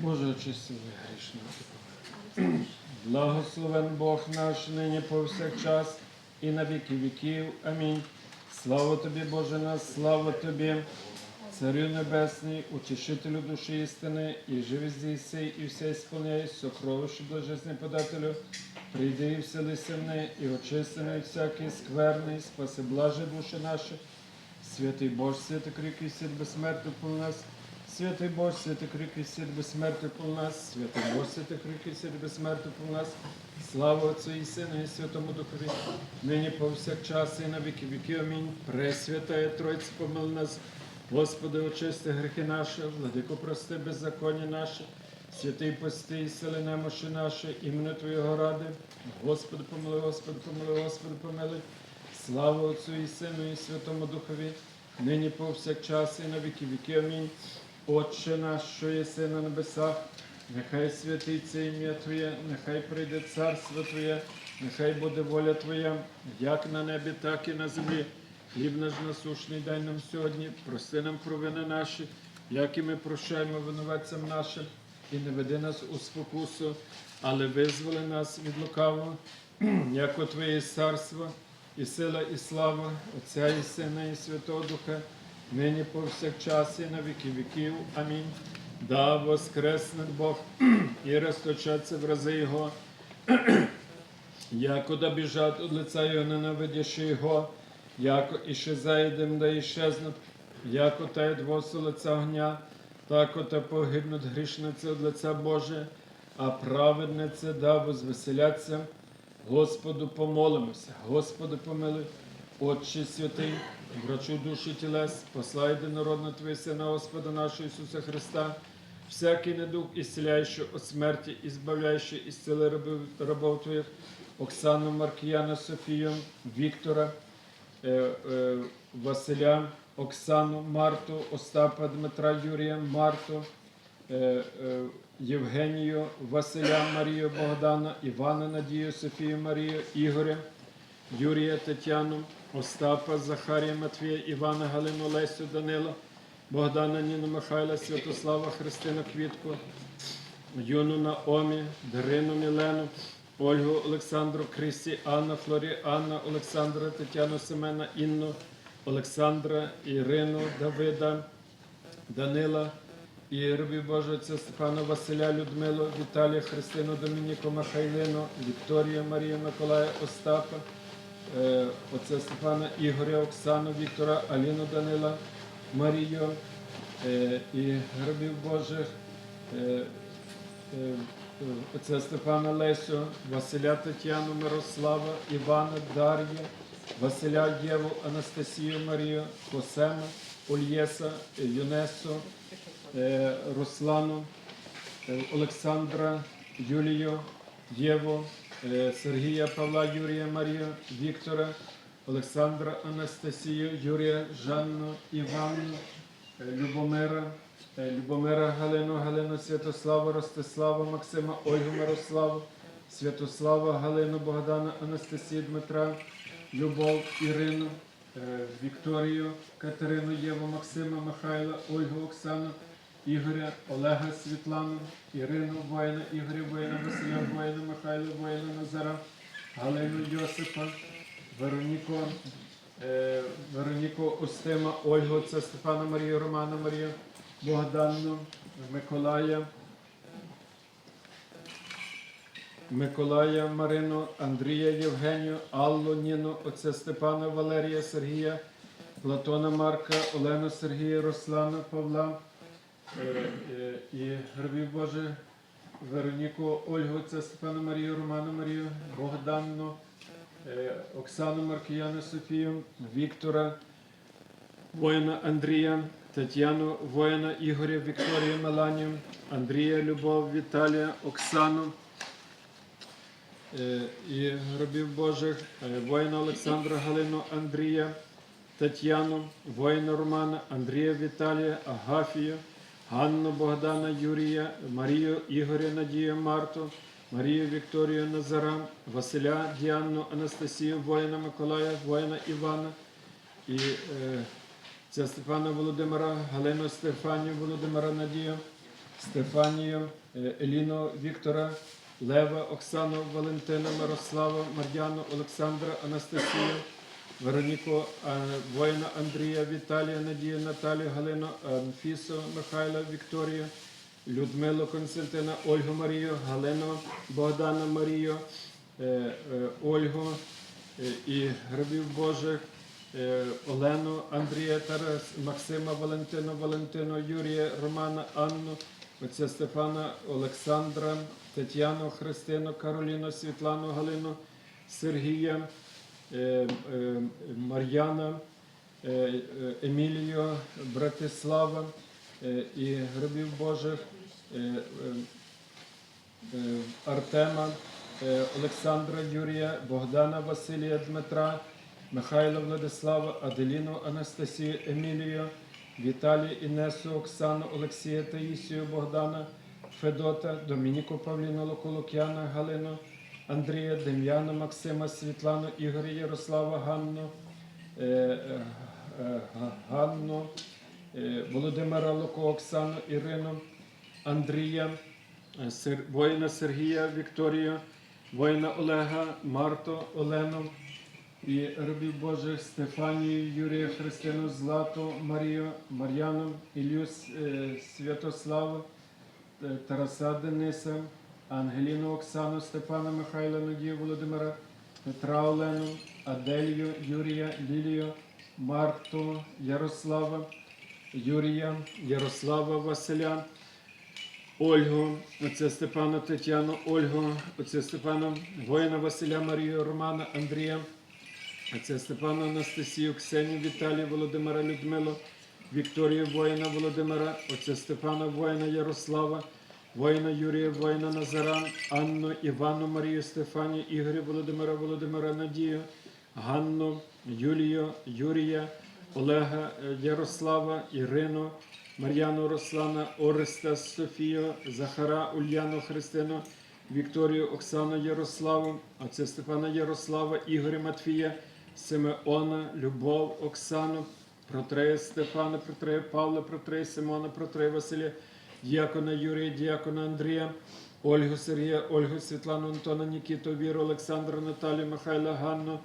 Боже, очисти грішного. Благословен Бог наш нині повсякчас і на віки віків. Амінь. Слава тобі, Боже нас, слава тобі, Царю Небесний, утішителю душі істини, і живи здійси, і все сповняй, сокровище блажесний подателю, прийди і вселися мене, і очисти мене всякий скверний, спаси блаже душі наші. Святий Бож, святий крикий світ безсмертний по нас. Святий Бож, святий крикий світ безсмертний по нас. Святий Бож, святий крикий світ безсмертний по нас. Слава Отцю і Сину і Святому Духові, нині повсякчас і на віки віки. Амінь. Пресвятая Тройця, помил нас. Господи, очисти гріхи наші, владико, прости беззаконня наші. Святий пости і сили немощі наші, імені Твоєго ради. Господи, помилуй, Господи, помилуй, Господи, помилуй. Слава Отцю і Сину і Святому Духові, нині повсякчас і на віки віки. Амінь. Отче наш, що єси на небесах, нехай святиться ім'я Твоє, нехай прийде царство Твоє, нехай буде воля Твоя, як на небі, так і на землі. Хліб наш насушний дай нам сьогодні, прости нам провини наші, як і ми прощаємо винуватцям нашим, і не веди нас у спокусу, але визволи нас від лукавого, як у Твоє царство, і сила, і слава Отця і Сина, і Святого Духа, нині повсякчас, і на віки віків. Амінь. Да воскресне Бог і розточаться в рази Його, якода біжать від лиця Його, ненавидячи Його, яко іще зайдем, да іщезнуть, яко та двоси лиця огня, так ота погибнуть грішниці від лиця Боже, а праведниці да возвеселяться. Господу помолимося, Господи помилуй, Отче святий, врачу душі тілес, послай єдинородного Твоє Сина, Господа нашого Ісуса Христа, всякий недуг, ісціляючи від смерті, і збавляючи із сили рабів, рабов Твоїх, Оксану, Маркіяна, Софію, Віктора, е, е, Василя, Оксану, Марту, Остапа, Дмитра, Юрія, Марту, е, е, Євгенію, Василя, Марію, Богдана, Івана, Надію, Софію, Марію, Ігоря, Юрія, Тетяну, Остапа, Захарія, Матвія, Івана, Галину, Лесю, Данила, Богдана, Ніну, Михайла, Святослава, Христину, Квітку, Юну Наомі, Дарину Мілену, Ольгу Олександру, Крисі, Анна, Флорі, Анна, Олександра, Тетяну Семена, Інну, Олександра, Ірину, Давида, Данила, і рабів Божого Отця Стефана Василя, Людмилу, Віталія, Христину, Домініку, Михайлину, Вікторію, Марію, Миколая, Остапа, е, отця Стефана, Ігоря, Оксану, Віктора, Аліну Данила, Марію е, і рабів Божих. е, е, Отця Стефана Лесю, Василя Тетяну, Мирослава, Івана, Дар'я, Василя Єву, Анастасію Марію, Косема, Ольєса, Юнесу, Руслану, Олександра, Юлію, Єву, Сергія Павла, Юрія Марію, Віктора, Олександра Анастасію, Юрія, Жанну, Іванну, е, Любомира, е, Любомира Галину, Галину Святославу, Ростислава, Максима, Ольгу Мирославу, Святослава, Галину, Богдана, Анастасію, Дмитра, Любов, Ірину, е, Вікторію, Катерину, Єву, Максима, Михайла, Ольгу, Оксану, Ігоря, Олега, Світлану, Ірину, воїна, Ігоря, воїна, Василя, воїна, Михайла, воїна, Назара, Галину, Йосипа, Вероніку, е, Вероніку Устима, Ольгу, це Стефана Марію, Романа Марію, Богдану, Миколая, Миколая Марину, Андрія Євгенію, Аллу Ніну, отця Степана Валерія Сергія, Платона Марка, Олену Сергія, Руслана Павла і Грабів Боже, Вероніку Ольгу, отця Степана Марію, Романа Марію, Богданну, е, Оксану Маркіяну Софію, Віктора, воїна Андрія, Тетяну, воїна Ігоря, Вікторію Меланію, Андрія, Любов, Віталія, Оксану. Е, і гробів Божих, е, воїна Олександра, Галину, Андрія, Тетяну, воїна Романа, Андрія Віталія, Агафію, Ганну Богдана, Юрія, Марію, Ігоря, Надію, Марту, Марію Вікторію Назара, Василя, Діанну, Анастасію, воїна Миколая, воїна Івана і е, Стефана Володимира, Галину Стефанію, Володимира Надію, Стефанію, е, Еліну Віктора, Лева, Оксану, Валентина, Мирослава, Мар'яну, Олександра, Анастасію, Вероніку, е, воїна Андрія, Віталія, Надію, Наталію, Галину, Анфісу, Михайла, Вікторію, Людмилу Константина, Ольгу Марію, Галину, Богдана Марію, е, е, Ольгу е, і Грабів Божих, е, Олену, Андрія, Тарас, Максима, Валентину, Валентину, Юрія, Романа, Анну, отця Стефана, Олександра, Тетяну, Христину, Кароліну, Світлану, Галину, Сергія, е, е, Мар'яна, е, е, Емілію, Братислава е, і Грабів Божих, е, е, е, Артема, е, Олександра Юрія, Богдана Василія Дмитра, Михайла Владислава, Аделіну Анастасію Емілію, Віталію Інесу, Оксану, Олексія Таїсію, Богдана, Федота, Домініку Павліну Лукулук'яна, Галину, Андрія, Дем'яна, Максима, Світлану, Ігоря, Ярослава, Ганну, е, е, е, Ганну, Володимира Луко, Оксану, Ірину, Андрія, воїна Сергія, Вікторію, воїна Олега, Марту, Олену і рабів Божих Стефанію, Юрія, Христину, Злату, Марію, Мар'яну, е, Святославу, Тараса Дениса, Ангеліну Оксану, Степана Михайла, Надію Володимира, Петра Олену, Аделію, Юрія, Лілію, Марту, Ярослава, Юрія, Ярослава Василя, Ольгу, отця Степана Тетяну, Ольгу, отця Степана воїна Василя Марію, Романа, Андрія, отця Степана Анастасію, Ксенію, Віталію, Володимира Людмилу, Вікторію воїна Володимира, отця Степана воїна Ярослава, воїна Юрія, воїна Назара, Анну, Івану, Марію, Стефанію, Ігоря, Володимира, Володимира, Надію, Ганну, Юлію, Юрія, Олега, е, Ярослава, Ірину, Мар'яну Руслана, Ореста, Софію, Захара, Ульяну, Христину, Вікторію, Оксану, Ярославу, отця Степана Ярослава, Ігоря Матфія, Симеона, Любов, Оксану, Протрея Стефана, Протрея Павла, Протрея Симона, Протрея Василя, Діакона Юрія, Діакона Андрія, Ольгу Сергія, Ольгу Світлану, Антона, Нікіту, Віру, Олександра, Наталію, Михайла, Ганну,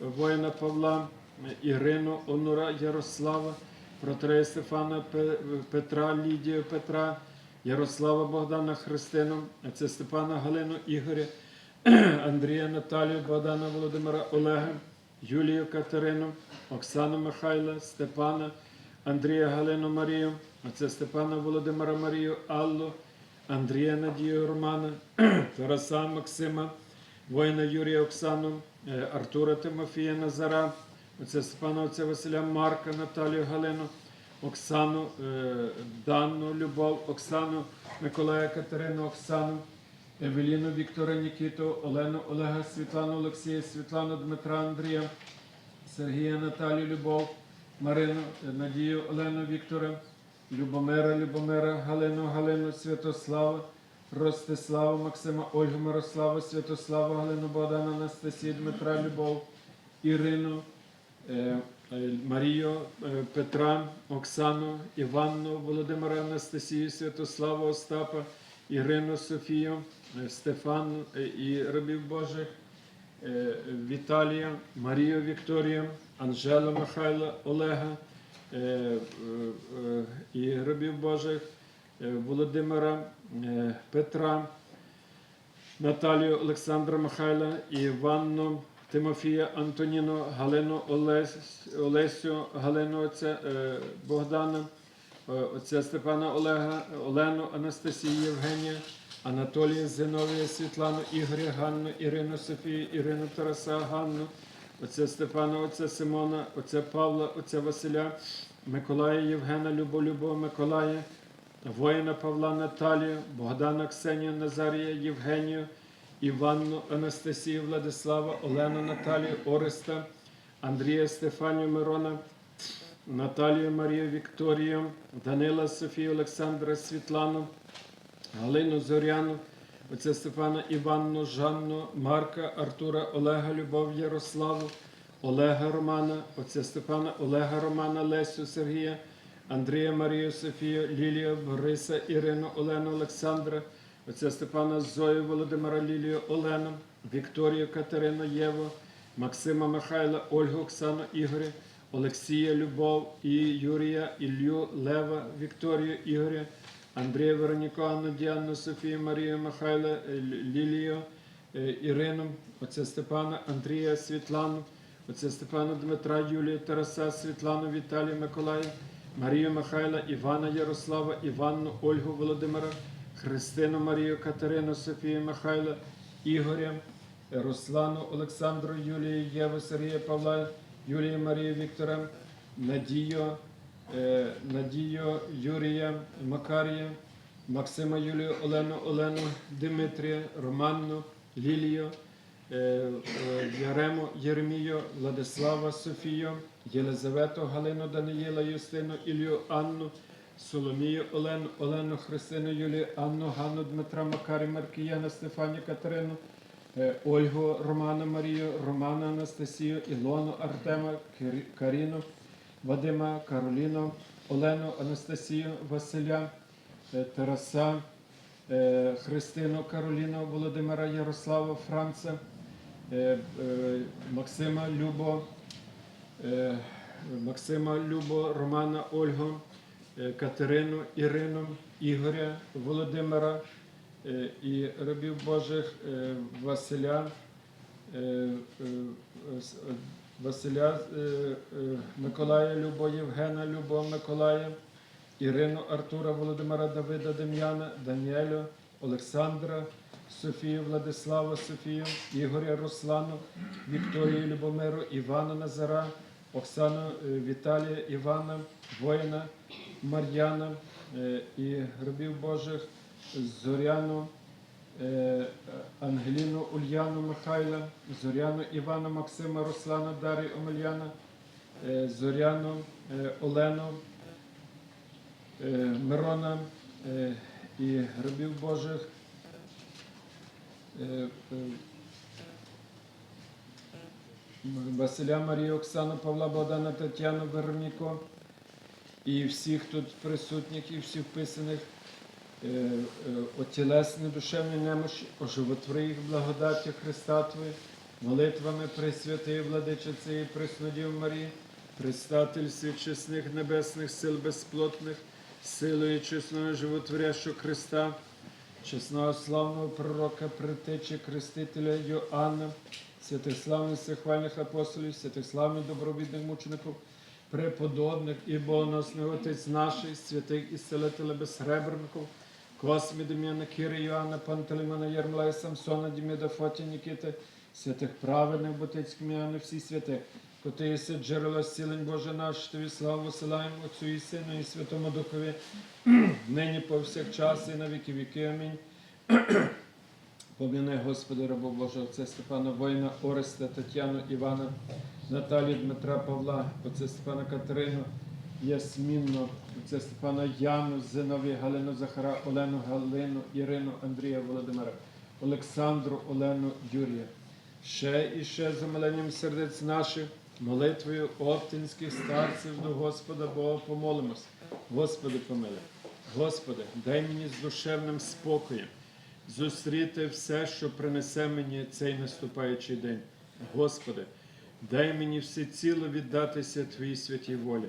воїна Павла, Ірину, Онура, Ярослава, Протрея Стефана, Петра, Лідію, Петра, Ярослава Богдана, Христину, отця Степана, Галину, Ігоря, Андрія, Наталію, Богдана, Володимира, Олега, Юлію, Катерину, Оксану Михайла, Степана, Андрія, Галину, Марію, отця Степана, Володимира, Марію, Аллу, Андрія, Надію, Романа, Тараса, Максима, воїна Юрія, Оксану, е, Артура, Тимофія, Назара, отця Степана, отця Василя, Марка, Наталію, Галину, Оксану, е, Данну, Любов, Оксану, Миколая, Катерину, Оксану, Евеліну, Віктора, Нікіту, Олену, Олега, Світлану, Олексія, Світлану, Дмитра, Андрія, Сергія, Наталію, Любов, Марину, Надію, Олену, Віктора, Любомира, Любомира, Галину, Галину, Святослава, Ростислава, Максима, Ольгу, Мирослава, Святослава, Галину, Богдана, Анастасію, Дмитра, Любов, Ірину, е, е, Марію, е, Петра, Оксану, Іванну, Володимира, Анастасію, Святославу, Остапа, Ірину, Софію, Стефан е, і рабів Божих, Віталія, Марію Вікторію, Анжелу Михайла, Олега е, е, е, і рабів Божих, е, Володимира, е, Петра, Наталію Олександра Михайла, Іванну, Тимофія Антоніну, Галину Олесь, Олесю, Галину отця, е, Богдана, е, отця Степана Олега, Олену, Анастасію, Євгенія, Анатолія, Зиновія, Світлану, Ігоря, Ганну, Ірину, Софію, Ірину Тараса, Ганну, отця Степана, отця Симона, отця Павла, отця Василя, Миколая, Євгена, Любов, Любов, Миколая, воїна Павла Наталію, Богдана Ксенію, Назарія, Євгенію, Іванну, Анастасію, Владислава, Олену, Наталію, Ореста, Андрія, Стефанію, Мирона, Наталію, Марію, Вікторію, Данила, Софію, Олександра, Світлану, Галину, Зоряну, отця Стефана, Іванну, Жанну, Марка, Артура, Олега, Любов, Ярославу, Олега Романа, отця Степана, Олега Романа, Лесю, Сергія, Андрія Марію Софію, Лілію, Бориса, Ірину, Олену, Олександра, отця Степана Зою, Володимира Лілію, Олену, Вікторію, Катерину, Єву, Максима Михайла, Ольгу, Оксану, Ігоря, Олексія, Любов і Юрія, Ілью, Лева, Вікторію, Ігоря, Андрія Вероніку, Анну, Діану, Софію, Марію, Михайла, е, Лілію, е, Ірину, отця Степана, Андрія, Світлану, отця Степана Дмитра, Юлію, Тараса, Світлану, Віталія, Миколая, Марію Михайла, Івана Ярослава, Іванну, Ольгу Володимира, Христину Марію, Катерину, Софію Михайла, Ігоря, Руслану, Олександру, Юлію, Єву, Сергія Павла, Юлію Марію Віктора, Надію, Надію, Юрія, Макарія, Максима Юлію, Олену, Олену, Димитрія, Романну, Лілію, е, е, Ярему, Єремію, Владислава, Софію, Єлизавету, Галину, Даниїла, Юстину, Ілію, Анну, Соломію, Олену, Олену, Христину, Юлію, Анну, Ганну, Дмитра, Макарі, Маркіяна, Стефанію, Катерину, е, Ольгу, Романа Марію, Романа Анастасію, Ілону, Артема, Каріну, Вадима, Кароліну, Олену, Анастасію, Василя, е, Тараса, е, Христину, Кароліну, Володимира, Ярослава, Франца, е, Максима, Любо, Максима, Любо, Романа, Ольгу, Катерину, Ірину, Ігоря, Володимира і рабів Божих Василя, Василя, е, е, Миколая, Любо, Євгена, Любо, Миколая, Ірину, Артура, Володимира, Давида, Дем'яна, Даніелю, Олександра, Софію, Владислава, Софію, Ігоря, Руслану, Вікторію, Любомиру, Івана Назара, Оксану, е, Віталія, Івана, воїна, Мар'яна і рабів Божих Зоряну, Ангеліну, Ульяну, Михайла, Зоряну, Івана, Максима, Руслана, Дарію, Омельяна, е, Зоряну, е, Олену, е, Мирона е, і рабів Божих. е, е, Василя Марію, Оксану, Павла, Богдана, Тетяну, Вероніку і всіх тут присутніх, і всіх вписаних, е, е, отілесні душевні немощі, оживотвори їх благодаті Христа Твої, молитвами Пресвятої Владичиці і Преснодів Марії, предстатель всіх чесних небесних сил безплотних, силою чесного животворящого Христа, чесного славного пророка, притечі, крестителя Йоанна, святих славних всехвальних апостолів, святих славних добровідних мучеників, преподобних і богоносних отець наших, святих ісцелителя безсребреників, Космі, Дем'яна, Кири, Йоанна, Пантелеймона, Єрмлая, Самсона, Діміда, Фоті, Нікіти, святих праведних Ботицьких Міяни, всі святих, коти єси джерело зцілень Боже наш, тобі славу посилаємо Отцю і Сину і Святому Духові, нині повсякчас і на віки віки. Амінь. Поміни, Господи, рабу Божого, отця Степана Воїна, Ореста, Тетяну, Івана, Наталію, Дмитра, Павла, отця Степана Катерину, Ясмінну, отця Степана Яну, Зинові, Галину Захара, Олену, Галину, Ірину, Андрія, Володимира, Олександру, Олену, Юрія. Ще і ще з умиленням сердець наших, молитвою оптинських старців до Господа Бога помолимось. Господи, помилуй. Господи, дай мені з душевним спокоєм зустріти все, що принесе мені цей наступаючий день. Господи, дай мені всеціло віддатися Твоїй святій волі.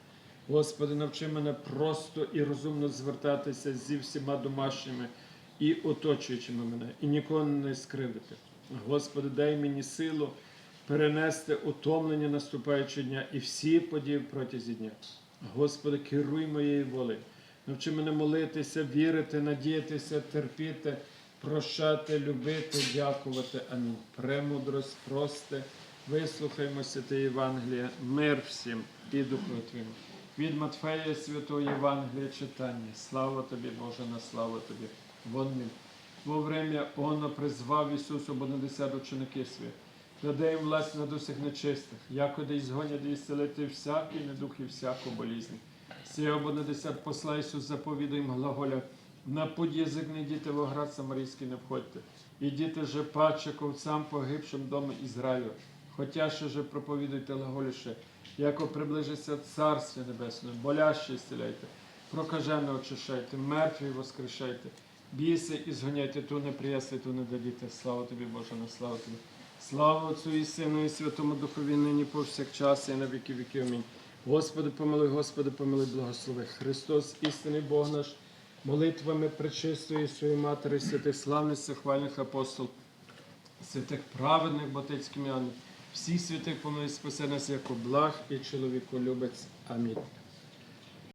Господи, навчи мене просто і розумно звертатися зі всіма домашніми і оточуючими мене, і нікого не скривдити. Господи, дай мені силу перенести утомлення наступаючого дня і всі події протязі дня. Господи, керуй моєю волею. Навчи мене молитися, вірити, надіятися, терпіти, прощати, любити, дякувати. Амінь. Премудрость, просте, вислухаймо святе Євангелія, мир всім і Духу Твоєму. Від Матфея Святого Євангелія читання. Слава тобі, Боже, на славу тобі. вон він. Во время Она призвав Ісус обонадесят ученики свої. Даде їм власть над усіх нечистих, якоди згонять і зцілити всякий недух і всяку болізнь. Сія обонадесят посла Ісус заповідає їм глаголя, на путь язик не йдіте в оград Самарійський не входьте. Ідіте же паче ковцам погибшим дому Ізраїлю. Хотя ще же проповідуйте глаголіше, яко приближиться Царствие Небесне, боляще зціляйте, прокажене очищайте, мертві воскрешайте, біси і згоняйте ту неприяслі, ту не дадіте. Слава тобі, Боже, на славу тобі. Слава Отцю і Сину, і Святому Духові, нині повсякчас, і на віки віки. Амінь. Господи, помилуй, Господи, помилуй, благослови. Христос, істинний Бог наш, молитвами пречистої своєї Матері, святих славних, хвальних апостол, святих праведних ботицьких м'ян, всіх святих помилуй, спаси нас, як благ і чоловіколюбець. Амінь.